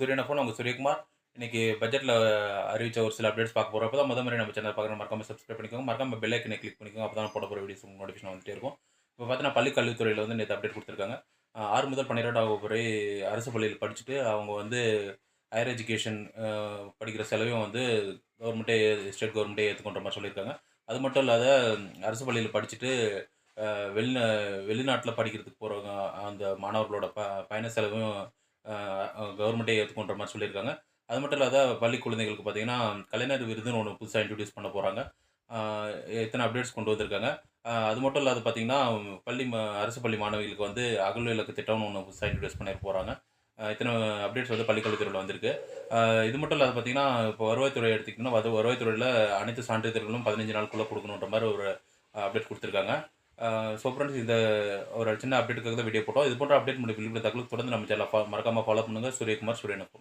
சூரியனை ஃபோன் உங்கள் சூரியகுமார் இன்றைக்கி பட்ஜெட்டில் அறிவிச்ச ஒரு சில அப்டேட்ஸ் பார்க்க போகிறோம் அப்போ தான் முதல் முறை நம்ம சேனல் பார்க்குற மறக்காமல் சப்ஸ்கிரைப் பண்ணிக்கோங்க. மறக்காமல் பெல் ஐக்கனை கிளிக் பண்ணிக்கோங்க. அப்போ தான் போட போகிற வீடியோஸ் உங்களுக்கு நோட்டிஃபிகேஷன் வந்துட்டே இருக்கும். இப்போ பார்த்தீங்கன்னா பள்ளி கல்வித்துறையில் வந்து நேற்று அப்டேட் கொடுத்துருக்காங்க. ஆறு முதல் பன்னிரெண்டாம் வகுப்பு வரை அரசு பள்ளியில் படிச்சுட்டு அவங்க வந்து ஹையர் எஜுகேஷன் படிக்கிற செலவையும் வந்து கவர்மெண்ட்டே ஸ்டேட் கவர்மெண்ட்டே ஏற்றுக்கொண்ட மாதிரி சொல்லியிருக்காங்க. அது மட்டும் இல்லாத அரசு பள்ளியில் படிச்சுட்டு வெளிநா வெளிநாட்டில் படிக்கிறதுக்கு போகிறவங்க அந்த மாணவர்களோட ப பயண செலவும் கவர்மெண்ட்டே ஏற்றுக்கொண்ட மாதிரி சொல்லியிருக்காங்க. அது மட்டும் இல்லாத பள்ளி குழந்தைகளுக்கு பார்த்தீங்கன்னா கலைஞர் விருதுன்னு ஒன்று புதுசாக இன்ட்ரடியூஸ் பண்ண போகிறாங்க எத்தனை அப்டேட்ஸ் கொண்டு வந்திருக்காங்க. அது மட்டும் இல்லாத பார்த்தீங்கன்னா பள்ளி அரசு பள்ளி மாணவிகளுக்கு வந்து அகல் விளக்கு திட்டம்னு ஒன்று புதுசாக இன்ட்ரடியூஸ் பண்ணி போகிறாங்க இத்தனை அப்டேட்ஸ் வந்து பள்ளிக்கல்வித்துறையில் வந்திருக்கு. இது மட்டும் இல்லாத பார்த்தீங்கன்னா இப்போ வருவாய்த்துறை எடுத்திங்கன்னா வருவாய்த்துறையில் அனைத்து சான்றிதழ்களும் பதினஞ்சு நாளுக்குள்ளே கொடுக்கணுன்ற மாதிரி ஒரு அப்டேட் கொடுத்துருக்காங்க. ஸோ ஃப்ரெண்ட்ஸ் இந்த ஒரு சின்ன அப்டேட்டுக்காக தான் வீடியோ போட்டோம். இது போன்ற அப்டேட் முடிவு தகவல் தொடர்ந்து நம்ம சேனல் மறக்காமல் ஃபாலோ பண்ணுங்கள் சூரியகுமார் சூரியனப்போ